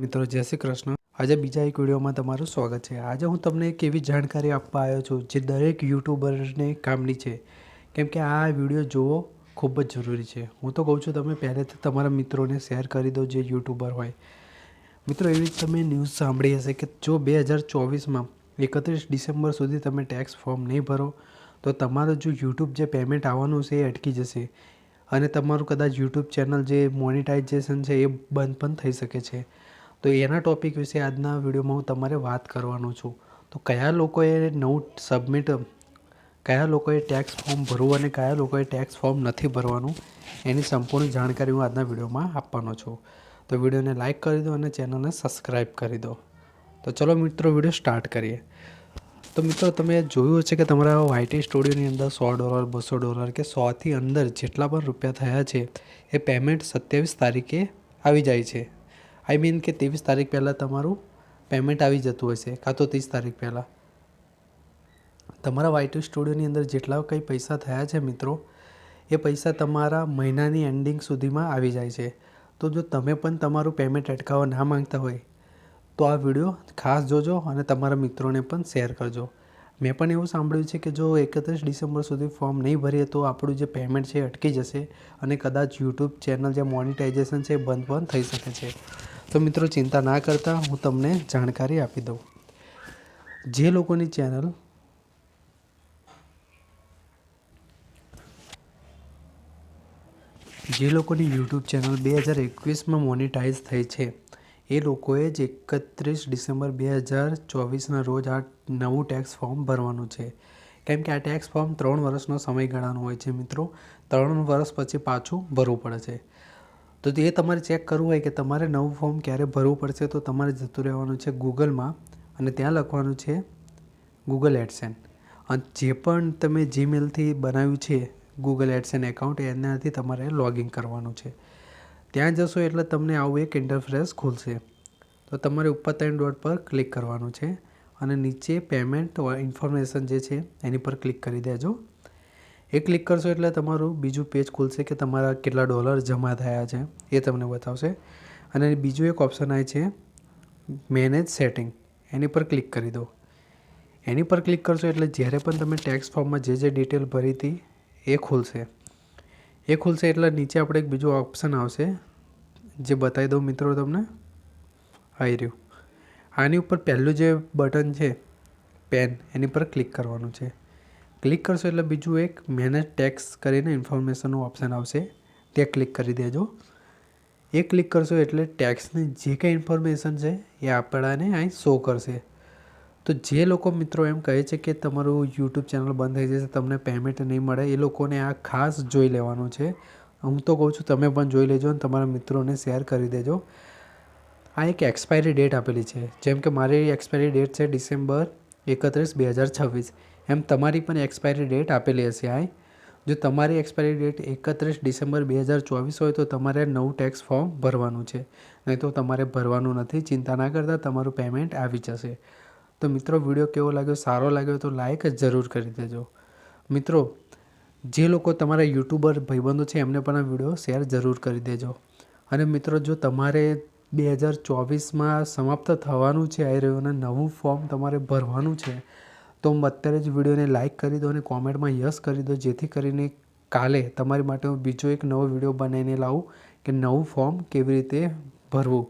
મિત્રો, જય શ્રી કૃષ્ણ. આજે બીજા એક વિડીયોમાં તમારું સ્વાગત છે. આજે હું તમને એક એવી જાણકારી આપવા આવ્યો છું જે દરેક યુટ્યુબરને કામની છે. કેમ કે આ વીડિયો જોવો ખૂબ જ જરૂરી છે. હું તો કહું છું, તમે પહેલેથી તમારા મિત્રોને શેર કરી દો જે યુટ્યુબર હોય. મિત્રો, એવી તમે ન્યૂઝ સાંભળી હશે કે જો બે હજાર ચોવીસમાં એકત્રીસ ડિસેમ્બર સુધી તમે ટેક્સ ફોર્મ નહીં ભરો, તો તમારું જો યુટ્યુબ જે પેમેન્ટ આવવાનું છે એ અટકી જશે અને તમારું કદાચ યુટ્યુબ ચેનલ જે મોનિટાઇઝેશન છે એ બંધ પણ થઈ શકે છે. તો એના ટોપિક વિશે આજના વિડીયોમાં હું તમારે વાત કરવાનો છું. તો કયા લોકોએ નવું સબમિટ કયા લોકોએ ટેક્સ ફોર્મ ભરવું અને કયા લોકોએ ટેક્સ ફોર્મ નથી ભરવાનું, એની સંપૂર્ણ જાણકારી હું આજના વિડીયોમાં આપવાનો છું. તો વિડીયોને લાઇક કરી દો અને ચેનલને સબસ્ક્રાઈબ કરી દો. તો ચલો મિત્રો વીડિયો સ્ટાર્ટ કરીએ. તો મિત્રો તમે જોયું હશે કે તમારા વાયટી સ્ટુડિયોની અંદર સો ડોલર, બસો ડોલર કે સોથી અંદર જેટલા પણ રૂપિયા થયા છે, એ પેમેન્ટ સત્યાવીસ તારીખે આવી જાય છે. આઈ મીન કે ત્રેવીસ તારીખ પહેલાં તમારું પેમેન્ટ આવી જતું હશે, કાં તો ત્રીસ તારીખ પહેલાં. તમારા વાયટી સ્ટુડિયોની અંદર જેટલા કંઈ પૈસા થયા છે મિત્રો, એ પૈસા તમારા મહિનાની એન્ડિંગ સુધીમાં આવી જાય છે. તો જો તમે પણ તમારું પેમેન્ટ અટકાવવા ના માંગતા હોય, તો આ વીડિયો ખાસ જોજો અને તમારા મિત્રોને પણ શેર કરજો. મેં પણ એવું સાંભળ્યું છે કે જો એકત્રીસ ડિસેમ્બર સુધી ફોર્મ નહીં ભરીએ તો આપણું જે પેમેન્ટ છે અટકી જશે અને કદાચ યુટ્યુબ ચેનલ જે મોનિટાઇઝેશન છે એ બંધ પણ થઈ શકે છે. તો મિત્રો, ચિંતા ના કરતા હું તમને જાણકારી આપી દઉં. જે લોકોની ચેનલ જે લોકોની યુટ્યુબ ચેનલ બે હજાર એકવીસમાં મોનિટાઈઝ થઈ છે, એ લોકોએ જ એકત્રીસ ડિસેમ્બર બે હજાર ચોવીસના રોજ આ નવું ટેક્સ ફોર્મ ભરવાનું છે. કેમ કે આ ટેક્સ ફોર્મ ત્રણ વર્ષનો સમયગાળાનો હોય છે મિત્રો. ત્રણ વર્ષ પછી પાછું ભરવું પડે છે. તો એ તમારે ચેક કરવું હોય કે તમારે નવું ફોર્મ ક્યારે ભરવું પડશે તો તમારે જતું રહેવાનું છે ગૂગલમાં અને ત્યાં લખવાનું છે ગૂગલ એડસેન. અને જે પણ તમે જીમેલથી બનાવ્યું છે ગૂગલ એડસેન એકાઉન્ટ એનાથી તમારે લોગિન કરવાનું છે. ત્યાં જશો એટલે તમને આવું એક ઇન્ટરફેસ ખુલશે. તો તમારે ઉપર ત્રણ ડોટ પર ક્લિક કરવાનું છે અને નીચે પેમેન્ટ ઇન્ફોર્મેશન જે છે એની પર ક્લિક કરી દેજો. એ ક્લિક કરશો એટલે તમારું બીજું પેજ ખુલશે કે તમારા કેટલા ડોલર જમા થયા છે, એ તમને બતાવશે. અને બીજું એક ઓપ્શન આવે છે મેનેજ સેટિંગ એની પર ક્લિક કરી દો. એની પર ક્લિક કરશો એટલે જ્યારે પણ તમે ટેક્સ ફોર્મમાં જે જે ડિટેલ ભરી હતી, એ ખુલશે. એ ખુલશે એટલે નીચે આપણે એક બીજું ઓપ્શન આવશે, જે બતાવી દઉં મિત્રો તમને. આવી રહ્યું. આની ઉપર પહેલું જે બટન છે પેન એની પર ક્લિક કરવાનું છે. ક્લિક કરશો એટલે બીજું એક મેનેજ ટેક્સ કરીને ઇન્ફોર્મેશનનું ઓપ્શન આવશે. તે ક્લિક કરી દેજો. એ ક્લિક કરશો એટલે ટેક્સની જે કંઈ ઇન્ફોર્મેશન છે એ આપણાને અહીં શો કરશે. તો જે લોકો મિત્રો એમ કહે છે કે તમારું યુટ્યુબ ચેનલ બંધ થઈ જશે, તમને પેમેન્ટ નહીં મળે, એ લોકોને આ ખાસ જોઈ લેવાનું છે. હું તો કહું છું, તમે પણ જોઈ લેજો અને તમારા મિત્રોને શેર કરી દેજો. આ એક એક્સપાયરી ડેટ આપેલી છે. જેમ કે મારી એક્સપાયરી ડેટ છે ડિસેમ્બર એકત્રીસ, બે હજાર છવ્વીસ. એમ તમારી પણ એક્સપાયરી ડેટ આપેલી હશે આ જો તમારી એક્સપાયરી ડેટ એકત્રીસ ડિસેમ્બર બે હજાર ચોવીસ હોય તો તમારે નવું ટેક્સ ફોર્મ ભરવાનું છે. નહીં તો તમારે ભરવાનું નથી. ચિંતા ના કરતા, તમારું પેમેન્ટ આવી જશે. તો મિત્રો વીડિયો કેવો લાગ્યો? સારો લાગ્યો તો લાઈક જરૂર કરી દેજો. મિત્રો, જે લોકો તમારા યુટ્યુબર ભાઈબંધો છે, એમને પણ આ વીડિયો શેર જરૂર કરી દેજો. અને મિત્રો, જો તમારે બે હજાર ચોવીસમાં સમાપ્ત થવાનું છે આવી રહ્યું અને નવું ફોર્મ તમારે ભરવાનું છે તો હું અત્યારે જ વિડીયોને લાઇક કરી દો અને કોમેન્ટમાં યસ કરી દો જેથી કરીને કાલે તમારી માટે હું બીજો એક નવો વીડિયો બનાવીને લાવું કે નવું ફોર્મ કેવી રીતે ભરવું.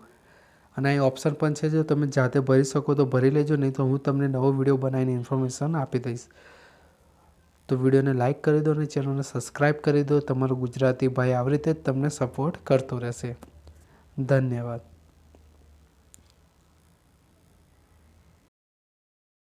અને અહીં ઓપ્શન પણ છે જો તમે જાતે ભરી શકો તો ભરી લેજો, નહીં તો હું તમને નવો વીડિયો બનાવીને ઇન્ફોર્મેશન આપી દઈશ. તો વિડીયોને લાઇક કરી દો અને ચેનલને સબસ્ક્રાઈબ કરી દો. તમારો ગુજરાતી ભાઈ આવી રીતે જ તમને સપોર્ટ કરતો રહેશે. ધન્યવાદ.